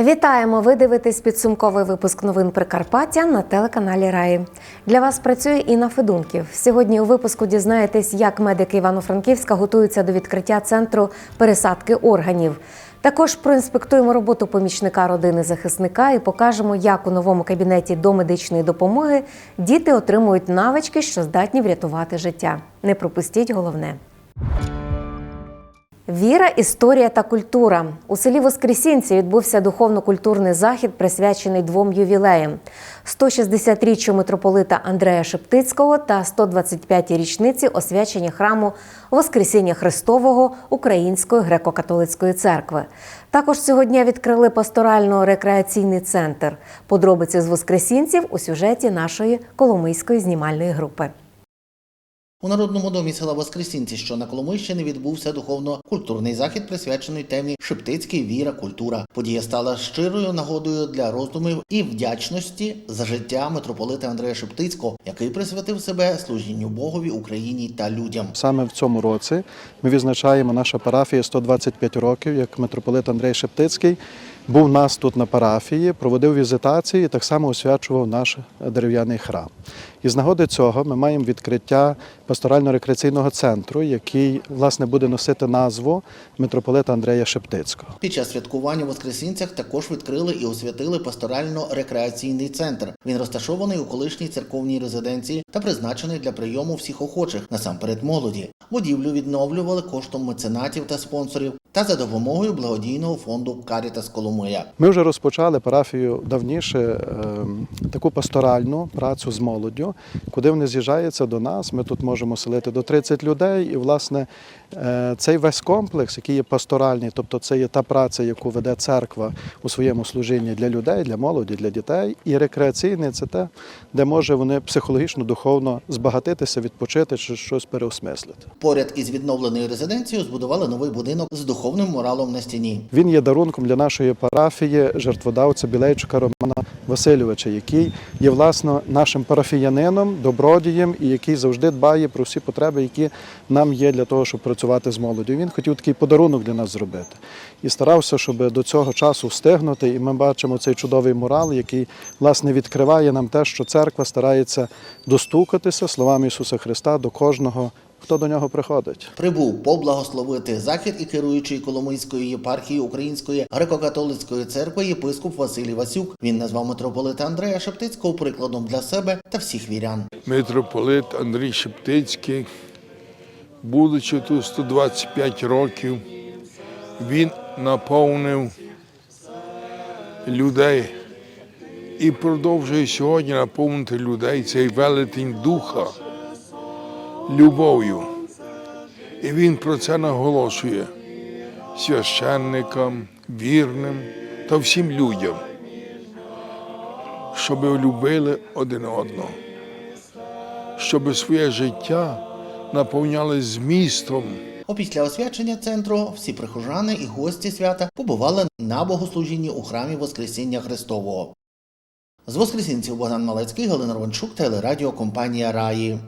Вітаємо! Ви дивитесь підсумковий випуск новин Прикарпаття на телеканалі Раї. Для вас працює Інна Федунків. Сьогодні у випуску дізнаєтесь, як медики Івано-Франківська готуються до відкриття центру пересадки органів. Також проінспектуємо роботу помічника родини захисника і покажемо, як у новому кабінеті домедичної допомоги діти отримують навички, що здатні врятувати життя. Не пропустіть головне. Віра, історія та культура у селі Воскресінці відбувся духовно-культурний захід, присвячений двом ювілеям: 160-річчю митрополита Андрея Шептицького та 125-й річниці освячення храму Воскресіння Христового Української греко-католицької церкви. Також цього дня відкрили пасторально-рекреаційний центр. Подробиці з Воскресінців у сюжеті нашої коломийської знімальної групи. У народному домі села Воскресінці, що на Коломийщині, відбувся духовно-культурний захід, присвячений темі Шептицький віра, культура. Подія стала щирою нагодою для роздумів і вдячності за життя митрополита Андрея Шептицького, який присвятив себе служінню Богові, Україні та людям. Саме в цьому році ми відзначаємо наша парафія 125 років, як митрополит Андрей Шептицький був у нас тут на парафії, проводив візитації так само освячував наш дерев'яний храм. І з нагоди цього ми маємо відкриття пасторально-рекреаційного центру, який власне буде носити назву митрополита Андрея Шептицького. Під час святкування у Воскресінцях також відкрили і освятили пасторально-рекреаційний центр. Він розташований у колишній церковній резиденції та призначений для прийому всіх охочих, насамперед молоді. Будівлю відновлювали коштом меценатів та спонсорів та за допомогою благодійного фонду Карітас Коломия. Ми вже розпочали парафію давніше ем, таку пасторальну працю з молоддю, куди вони з'їжджаються до нас. Ми тут можемо селити до 30 людей. І, власне, е, цей весь комплекс, який є пасторальний, тобто це є та праця, яку веде церква у своєму служінні для людей, для молоді, для дітей. І рекреаційний це те, де може вони психологічно, духовно збагатитися, відпочити чи щось переосмислити. Поряд із відновленою резиденцією збудували новий будинок з духовним муралом на стіні. Він є дарунком для нашої парафії жертводавця Білейчука Романа Васильовича, який є власно нашим парафіянином, добродієм і який завжди дбає про всі потреби, які нам є для того, щоб працювати з молоддю. Він хотів такий подарунок для нас зробити і старався, щоб до цього часу встигнути. І ми бачимо цей чудовий мурал, який власне відкриває нам те, що церква старається достукатися словами Ісуса Христа до кожного, хто до нього приходить. Прибув поблагословити захід і керуючий Коломийською єпархією Української греко-католицької церкви єпископ Василій Васюк. Він назвав митрополита Андрея Шептицького прикладом для себе та всіх вірян. митрополит Андрій Шептицький, будучи тут 125 років, він наповнив людей і продовжує сьогодні наповнити людей цей велетень духа любов'ю. І він про це наголошує священникам, вірним та всім людям, щоб любили один одного щоб своє життя наповняли змістом. Опісля освячення центру всі прихожани і гості свята побували на богослужінні у храмі Воскресіння Христового. З Воскресінців Богдан Малецький, Галина Ровенчук, телерадіокомпанія Раї.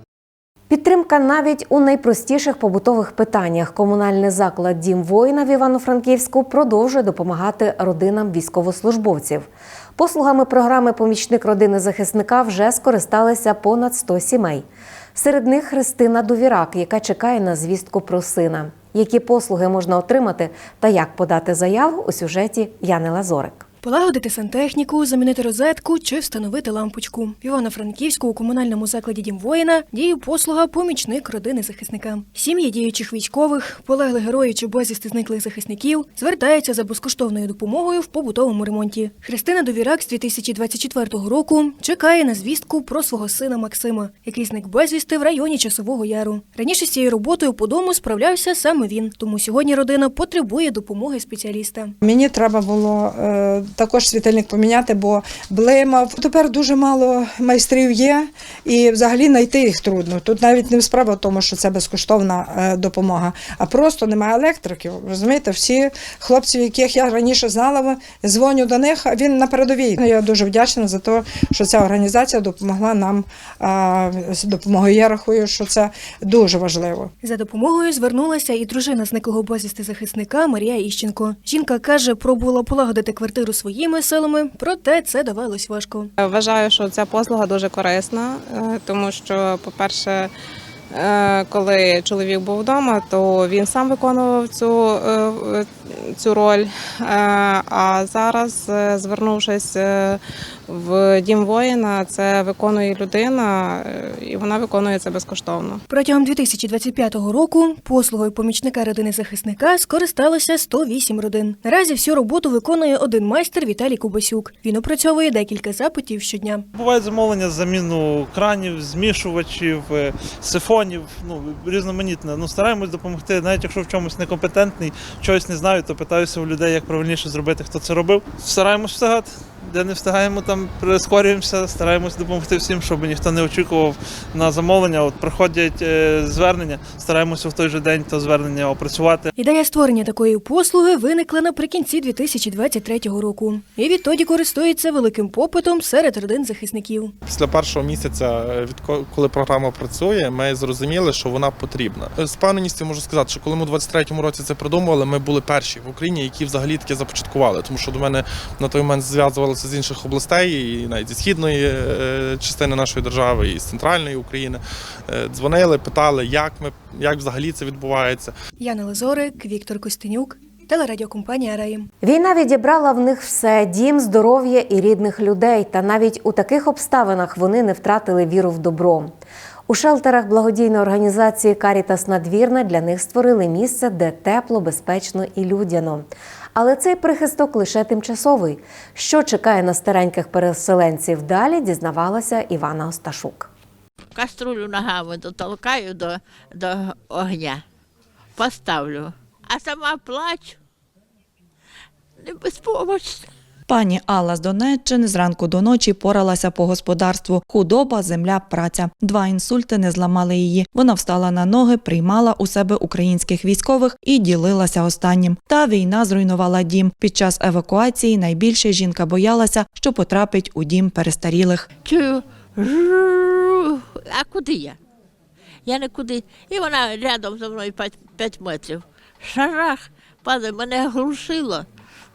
Підтримка навіть у найпростіших побутових питаннях. Комунальний заклад Дім воїна в Івано-Франківську продовжує допомагати родинам військовослужбовців. Послугами програми Помічник родини захисника вже скористалися понад 100 сімей. Серед них Христина Довірак, яка чекає на звістку про сина. Які послуги можна отримати та як подати заяву у сюжеті Яни Лазорик. Полагодити сантехніку, замінити розетку чи встановити лампочку. В Івано-Франківську у комунальному закладі Дім воїна діє послуга помічник родини захисника. Сім'ї діючих військових, полегли герої чи безвісти зниклих захисників звертаються за безкоштовною допомогою в побутовому ремонті. Христина Довірак з 2024 року чекає на звістку про свого сина Максима, який зник безвісти в районі Часового Яру. Раніше з цією роботою по дому справлявся саме він, тому сьогодні родина потребує допомоги спеціаліста. Мені треба було е, також світильник поміняти, бо блимав. Тепер дуже мало майстрів є, і взагалі знайти їх трудно. Тут навіть не справа в тому, що це безкоштовна е, допомога, а просто немає електриків. Розумієте, всі хлопці, яких я раніше знала, дзвоню до них, а він на передовій. Ну, Я дуже вдячна за те, що ця організація допомогла нам з допомогою. Я рахую, що це дуже важливо. За допомогою звернулася і дружина зниклого безвісти захисника Марія Іщенко. Жінка каже, пробувала полагодити квартиру своїми силами, проте це давалось важко. Вважаю, що ця послуга дуже корисна, е, тому що, по-перше, е, коли чоловік був вдома, то він сам виконував цю, е, цю роль. Е, А зараз, е, звернувшись е, в дім воїна, це виконує людина, е, і вона виконує це безкоштовно. Протягом 2025 року послугою помічника родини захисника скористалося 108 родин. Наразі всю роботу виконує один майстер Віталій Кубасюк. Він опрацьовує декілька запитів щодня. Бувають замовлення заміну кранів, змішувачів, е, сифонів, ну різноманітне. Ну стараємось допомогти, навіть якщо в чомусь некомпетентний, чогось не знаю, то питаюся у людей, як правильніше зробити, хто це робив. Стараємось встигати. Де не встигаємо, там прискорюємося, стараємось допомогти всім, щоб ніхто не очікував на замовлення. От приходять е, звернення, стараємося в той же день то звернення опрацювати. Ідея створення такої послуги виникла наприкінці 2023 року, і відтоді користується великим попитом серед родин захисників. Після першого місяця, е, коли програма працює, ми зрозуміли, що вона потрібна. Е, З певненістю можу сказати, що коли ми у 23-му році це придумували, ми були перші в Україні, які взагалі таке започаткували. Тому що до мене на той момент зв'язувалися з інших областей, і навіть зі східної е, частини нашої держави, і з центральної України. Е, Дзвонили, питали, як ми як взагалі це відбувається. Яна Лазорик, Віктор Костенюк, телерадіокомпанія Раїм. Війна відібрала в них все дім, здоров'я і рідних людей. Та навіть у таких обставинах вони не втратили віру в добро. У шелтерах благодійної організації Карітас Надвірна для них створили місце, де тепло, безпечно і людяно. Але цей прихисток лише тимчасовий. Що чекає на стареньких переселенців далі, дізнавалася Івана Осташук. каструлю ногами дотолкаю до, до огня, поставлю, а сама плачу. Не безпомощна. Пані Алла з Донеччини зранку до ночі поралася по господарству. Худоба, земля, праця. Два інсульти не зламали її. Вона встала на ноги, приймала у себе українських військових і ділилася останнім. Та війна зруйнувала дім. Під час евакуації найбільше жінка боялася, що потрапить у дім перестарілих. А куди я? Я нікуди. І вона рядом зі мною 5 метрів. Шарах, падає, мене глушило.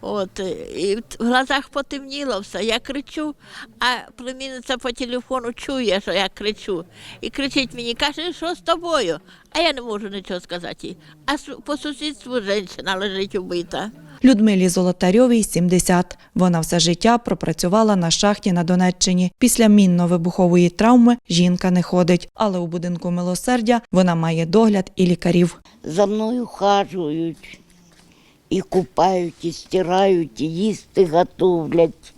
От, і в глазах потемніло все. Я кричу, а племінниця по телефону чує, що я кричу. І кричить мені, каже, що з тобою? А я не можу нічого сказати їй. А по сусідству жінка лежить убита. Людмилі Золотарьовій 70. Вона все життя пропрацювала на шахті на Донеччині. Після мінно-вибухової травми жінка не ходить, але у будинку милосердя вона має догляд і лікарів. за мною хажують, і купають, і стирають, і їсти готовлять.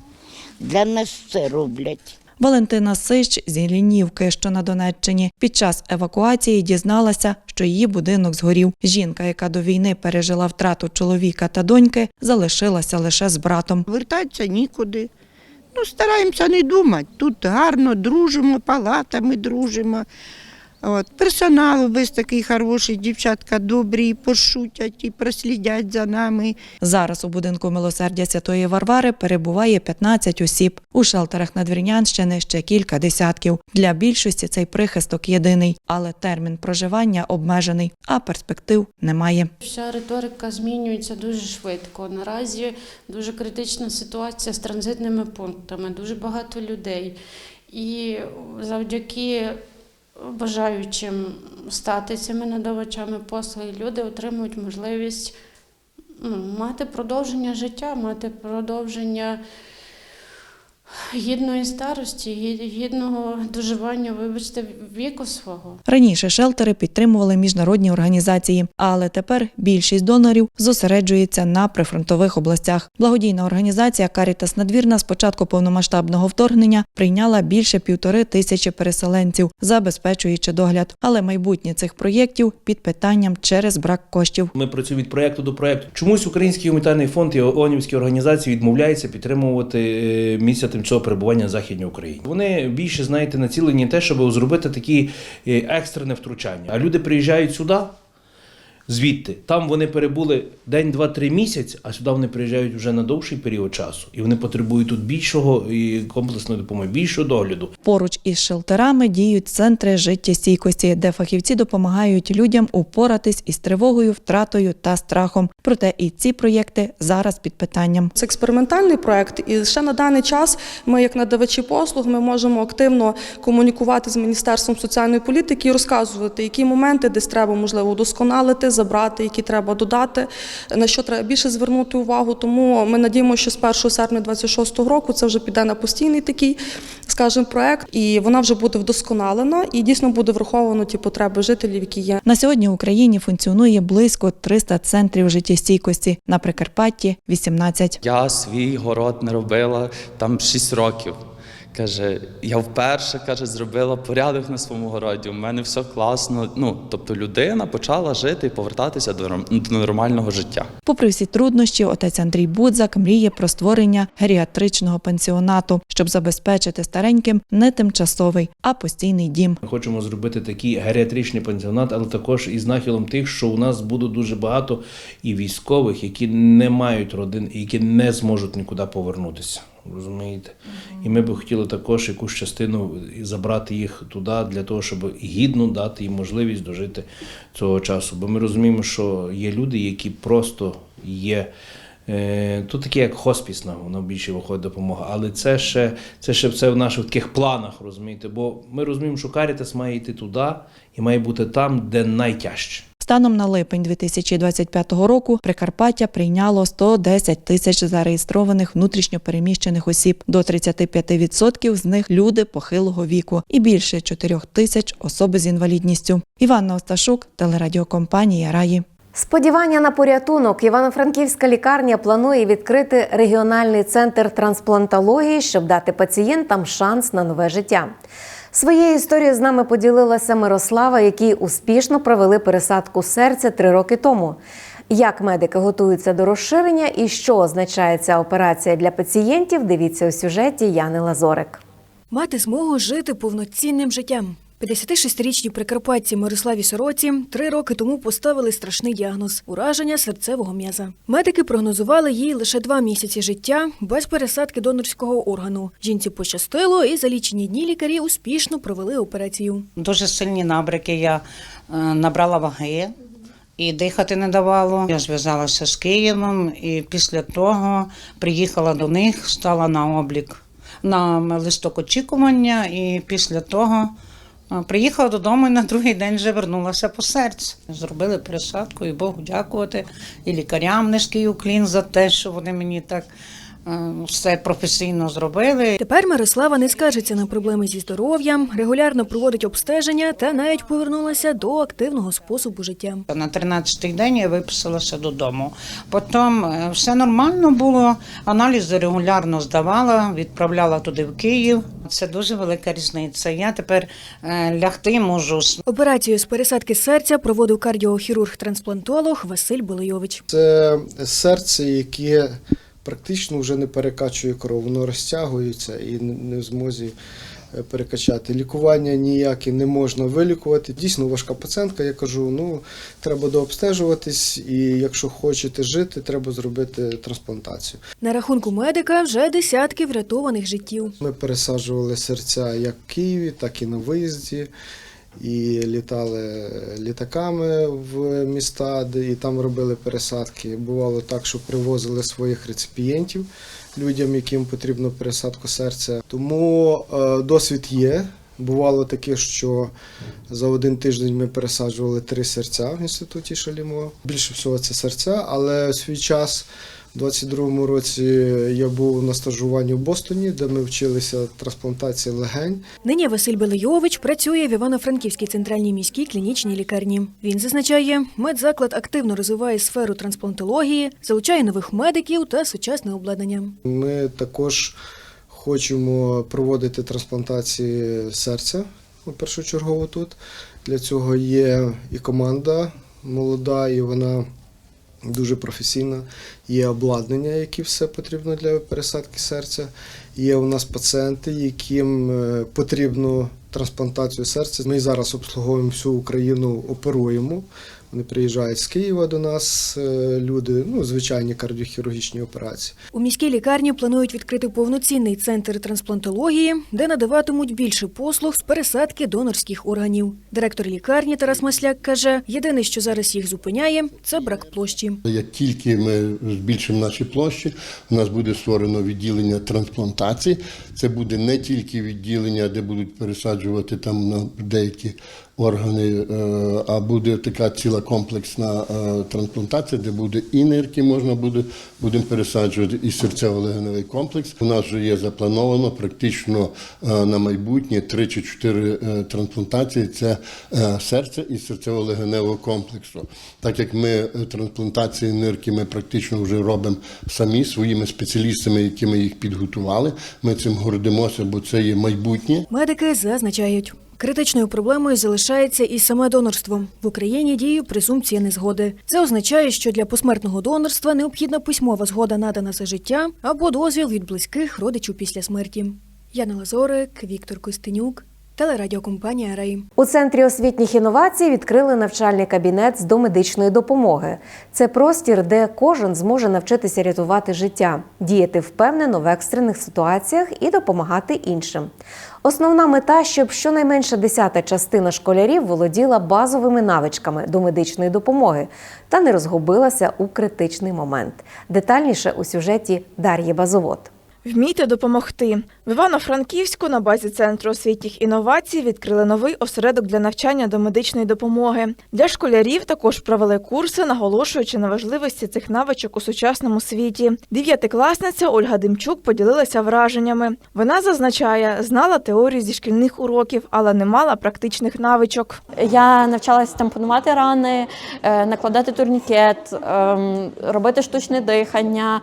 Для нас все роблять. Валентина Сищ з Іллінівки, що на Донеччині, під час евакуації дізналася, що її будинок згорів. Жінка, яка до війни пережила втрату чоловіка та доньки, залишилася лише з братом. Вертатися нікуди. Ну, стараємося не думати. Тут гарно дружимо, палатами дружимо. От. Персонал весь такий хороший, дівчатка добрі, пошутять і прослідять за нами. Зараз у будинку милосердя Святої Варвари перебуває 15 осіб. У шелтерах Надвірнянщини ще кілька десятків. Для більшості цей прихисток єдиний, але термін проживання обмежений, а перспектив немає. Вся риторика змінюється дуже швидко. Наразі дуже критична ситуація з транзитними пунктами, дуже багато людей. І завдяки бажаючим стати цими надавачами послуги, люди отримують можливість ну, мати продовження життя, мати продовження гідної старості, гідного доживання, вибачте, віку свого. Раніше шелтери підтримували міжнародні організації, але тепер більшість донорів зосереджується на прифронтових областях. Благодійна організація Карітас Надвірна з початку повномасштабного вторгнення прийняла більше півтори тисячі переселенців, забезпечуючи догляд. Але майбутнє цих проєктів під питанням через брак коштів. Ми працюємо від проєкту до проєкту. Чомусь Український гуманітарний фонд і ООНівські організації відмовляються підтримувати е, місця тимчасового перебування в Західній Україні. Вони більше знаєте націлені на те, щоб зробити такі е, екстрене втручання. А люди приїжджають сюди. Звідти. Там вони перебули день, два, три місяць, а сюди вони приїжджають вже на довший період часу. І вони потребують тут більшого і комплексної допомоги, більшого догляду. Поруч із шелтерами діють центри життєстійкості, де фахівці допомагають людям упоратись із тривогою, втратою та страхом. Проте і ці проєкти зараз під питанням. Це експериментальний проект, і ще на даний час ми, як надавачі послуг, ми можемо активно комунікувати з Міністерством соціальної політики і розказувати, які моменти десь треба можливо удосконалити, забрати, які треба додати, на що треба більше звернути увагу. Тому ми надіємося, що з 1 серпня 2026 року це вже піде на постійний такий, скажімо, проект, і вона вже буде вдосконалена і дійсно буде враховано ті потреби жителів, які є. На сьогодні в Україні функціонує близько 300 центрів життєстійкості. На Прикарпатті 18. Я свій город не робила там 6 років. Каже, я вперше каже, зробила порядок на своєму городі. У мене все класно. Ну тобто людина почала жити і повертатися до до нормального життя. Попри всі труднощі, отець Андрій Будзак мріє про створення геріатричного пансіонату, щоб забезпечити стареньким не тимчасовий, а постійний дім. Ми хочемо зробити такий геріатричний пансіонат, але також із нахилом тих, що у нас буде дуже багато і військових, які не мають родин і які не зможуть нікуди повернутися. Розумієте? І ми би хотіли також якусь частину забрати їх туди для того, щоб гідно дати їм можливість дожити цього часу. Бо ми розуміємо, що є люди, які просто є. Е, Тут таке як хоспісна, воно більше виходить допомога. Але це ще це ще все в наших таких планах, розумієте? Бо ми розуміємо, що Карітас має йти туди і має бути там, де найтяжче. Станом на липень 2025 року Прикарпаття прийняло 110 тисяч зареєстрованих внутрішньопереміщених осіб. До 35% з них люди похилого віку і більше 4 тисяч особи з інвалідністю. Іванна Осташук, телерадіокомпанія Раї. Сподівання на порятунок Івано-Франківська лікарня планує відкрити регіональний центр трансплантології, щоб дати пацієнтам шанс на нове життя. Своєю історією з нами поділилася Мирослава, які успішно провели пересадку серця три роки тому. Як медики готуються до розширення і що означає ця операція для пацієнтів, дивіться у сюжеті Яни Лазорик. Мати змогу жити повноцінним життям. 56-річній прикарпатці Мирославі Сороці три роки тому поставили страшний діагноз ураження серцевого м'яза. Медики прогнозували їй лише два місяці життя без пересадки донорського органу. Жінці пощастило, і за лічені дні лікарі успішно провели операцію. Дуже сильні набряки. Я е, набрала ваги і дихати не давало. Я зв'язалася з Києвом і після того приїхала до них, стала на облік на листок очікування, і після того. Приїхала додому і на другий день вже вернулася по серцю. Зробили пересадку і Богу дякувати, і лікарям низький уклін за те, що вони мені так все професійно зробили. Тепер Мирослава не скаржиться на проблеми зі здоров'ям, регулярно проводить обстеження та навіть повернулася до активного способу життя. На 13-й день я виписалася додому. Потім е, все нормально було. Аналізи регулярно здавала, відправляла туди в Київ. Це дуже велика різниця. Я тепер е, лягти можу. Операцію з пересадки серця проводив кардіохірург-трансплантолог Василь Болойович. Це серце, яке практично вже не перекачує кров, воно розтягується і не в змозі е, перекачати. Лікування ніяке не можна вилікувати. Дійсно важка пацієнтка, я кажу, ну треба дообстежуватись, і якщо хочете жити, треба зробити трансплантацію. На рахунку медика вже десятки врятованих життів. Ми пересаджували серця як в Києві, так і на виїзді. І літали літаками в міста, де і там робили пересадки. Бувало так, що привозили своїх реципієнтів людям, яким потрібно пересадку серця. Тому е, досвід є. Бувало таке, що за один тиждень ми пересаджували три серця в інституті Шалімо. Більше всього це серця, але в свій час. У 22-му році я був на стажуванні в Бостоні, де ми вчилися трансплантації легень. Нині Василь Белойович працює в Івано-Франківській центральній міській клінічній лікарні. Він зазначає, медзаклад активно розвиває сферу трансплантології, залучає нових медиків та сучасне обладнання. Ми також хочемо проводити трансплантації серця першочергово тут. Для цього є і команда молода, і вона дуже професійна. Є обладнання, яке все потрібно для пересадки серця. Є у нас пацієнти, яким е, потрібно трансплантацію серця. Ми зараз обслуговуємо всю Україну, оперуємо Вони приїжджають з Києва до нас, е, люди, ну, звичайні кардіохірургічні операції. У міській лікарні планують відкрити повноцінний центр трансплантології, де надаватимуть більше послуг з пересадки донорських органів. Директор лікарні Тарас Масляк каже: єдине, що зараз їх зупиняє, це брак площі. Як тільки ми збільшимо наші площі, у нас буде створено відділення трансплантації. Це буде не тільки відділення, де будуть пересаджувати там на деякі органи, е, а буде така ціла комплексна е, трансплантація, де буде і нирки можна буде будемо пересаджувати, і серцево-легеневий комплекс. У нас вже є заплановано практично е, на майбутнє три чи чотири е, трансплантації. Це серце і серцево-легеневого комплексу. Так як ми трансплантації нирки ми практично вже робимо самі своїми спеціалістами, які ми їх підготували. Ми цим гордимося, бо це є майбутнє. Медики зазначають. Критичною проблемою залишається і саме донорство. В Україні діє презумпція незгоди. Це означає, що для посмертного донорства необхідна письмова згода надана за життя або дозвіл від близьких родичів після смерті. Яна Лазорик, Віктор Костенюк, телерадіокомпанія Рей. У центрі освітніх інновацій відкрили навчальний кабінет з домедичної допомоги. Це простір, де кожен зможе навчитися рятувати життя, діяти впевнено в екстрених ситуаціях і допомагати іншим. Основна мета, щоб щонайменше десята частина школярів володіла базовими навичками до медичної допомоги та не розгубилася у критичний момент. Детальніше у сюжеті Дар'ї Базовод. Вмійте допомогти. В Івано-Франківську на базі Центру освітніх інновацій відкрили новий осередок для навчання до медичної допомоги. Для школярів також провели курси, наголошуючи на важливості цих навичок у сучасному світі. Дев'ятикласниця Ольга Демчук поділилася враженнями. Вона зазначає, знала теорію зі шкільних уроків, але не мала практичних навичок. Я навчалася тампонувати рани, е, накладати турнікет, ем, робити штучне дихання.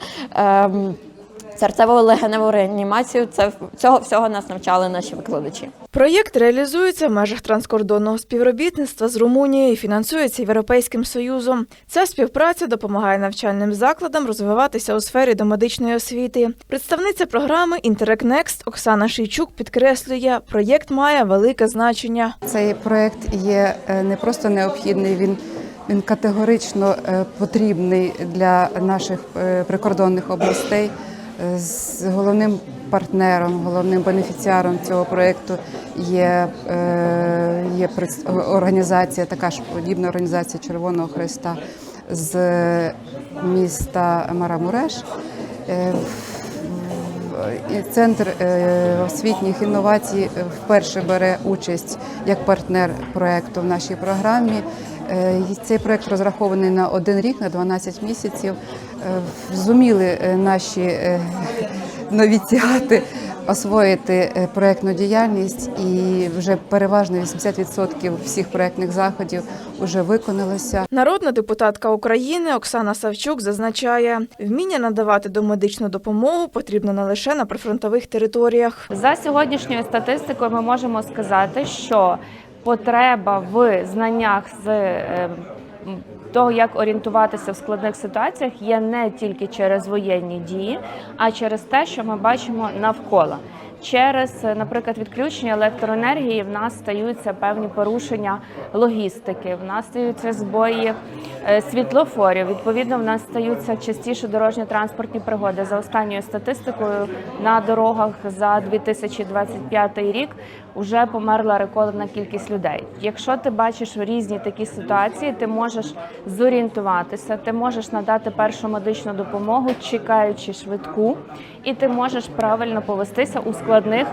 Серцево-легеневу реанімацію це цього всього нас навчали наші викладачі. Проєкт реалізується в межах транскордонного співробітництва з Румунією і фінансується Європейським Союзом. Ця співпраця допомагає навчальним закладам розвиватися у сфері домедичної освіти. Представниця програми Next Оксана Шийчук підкреслює, проєкт має велике значення. Цей проект є е, не просто необхідний, він, він категорично е, потрібний для наших е, прикордонних областей. З головним партнером, головним бенефіціаром цього проєкту є, е, є організація, така ж подібна організація Червоного Христа з міста Марамуреш. Е, Центр е, освітніх інновацій вперше бере участь як партнер проєкту в нашій програмі. Е, Цей проєкт розрахований на один рік, на 12 місяців. Е, Зуміли е, наші новіціати освоїти проєктну діяльність, і вже переважно 80% всіх проєктних заходів вже виконалося. Народна депутатка України Оксана Савчук зазначає, вміння надавати домедичну допомогу потрібно не лише на прифронтових територіях. За сьогоднішньою статистикою ми можемо сказати, що потреба в знаннях з е, того, як орієнтуватися в складних ситуаціях, є не тільки через воєнні дії, а через те, що ми бачимо навколо. Через, е, наприклад, відключення електроенергії в нас стаються певні порушення логістики, в нас стаються збої е, світлофорів. Відповідно, в нас стаються частіше дорожньо-транспортні пригоди. За останньою статистикою на дорогах за 2025 рік вже померла рекордна кількість людей. Якщо ти бачиш різні такі ситуації, ти можеш зорієнтуватися, ти можеш надати першу медичну допомогу, чекаючи швидку, і ти можеш правильно повестися у складних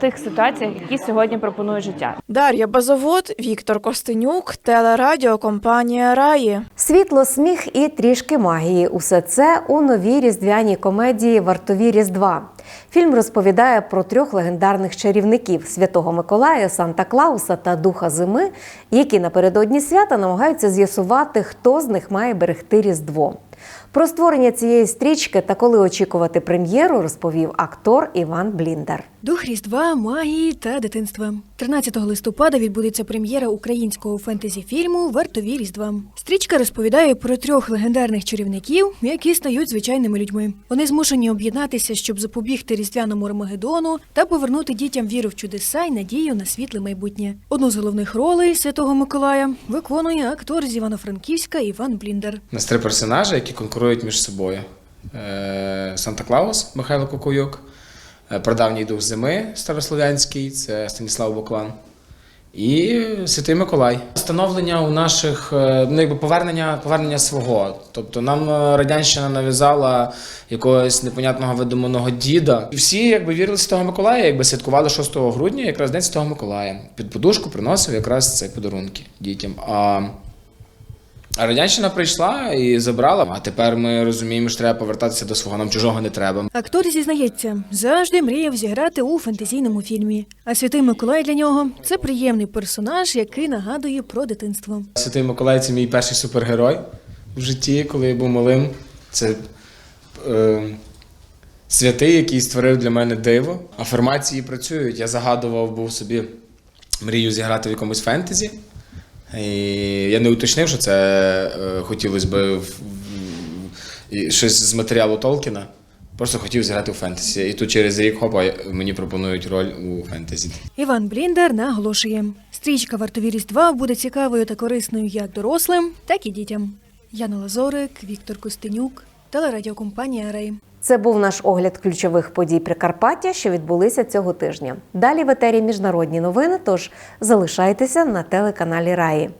тих ситуаціях, які сьогодні пропонує життя. Дар'я Базовод, Віктор Костенюк, телерадіокомпанія Раї. Світло, сміх і трішки магії усе це у новій різдвяній комедії Вартові Різдва. Фільм розповідає про трьох легендарних чарівників Святого Миколая, Санта Клауса та Духа Зими, які напередодні свята намагаються з'ясувати, хто з них має берегти Різдво. Про створення цієї стрічки та коли очікувати прем'єру, розповів актор Іван Бліндер. Дух Різдва, магії та дитинства. 13 листопада відбудеться прем'єра українського фентезі-фільму Вартові Різдва. Стрічка розповідає про трьох легендарних чарівників, які стають звичайними людьми. Вони змушені об'єднатися, щоб запобігти різдвяному Армагеддону та повернути дітям віру в чудеса й надію на світле майбутнє. Одну з головних ролей Святого Миколая виконує актор з Івано-Франківська Іван Бліндер. У нас три персонажі, які конкурують між собою: Е, Санта Клаус Михайло Кукуюк, е, Прадавній дух зими старослов'янський, це Станіслав Буклан. І Святий Миколай. Становлення у наших е, ну, якби повернення, повернення свого. Тобто нам радянщина нав'язала якогось непонятного видуманого діда. І всі якби вірили в Святого Миколая, якби святкували 6 грудня, якраз День Святого Миколая. Під подушку приносив якраз ці подарунки дітям. А а радянщина прийшла і забрала. А тепер ми розуміємо, що треба повертатися до свого. Нам чужого не треба. Актор зізнається, завжди мріяв зіграти у фентезійному фільмі. А святий Миколай для нього це приємний персонаж, який нагадує про дитинство. Святий Миколай це мій перший супергерой в житті, коли я був малим. Це е, святий, який створив для мене диво. Афірмації працюють. Я загадував був собі мрію зіграти в якомусь фентезі. І я не уточнив, що це е, хотілося б щось з матеріалу Толкіна. Просто хотів зіграти у фентезі. І тут через рік хопа мені пропонують роль у фентезі. Іван Бліндер наголошує: стрічка Вартові Різдва буде цікавою та корисною як дорослим, так і дітям. Яна Лазорик, Віктор Костенюк, телерадіокомпанія Рей. Це був наш огляд ключових подій Прикарпаття, що відбулися цього тижня. Далі в етері міжнародні новини. Тож залишайтеся на телеканалі Раї.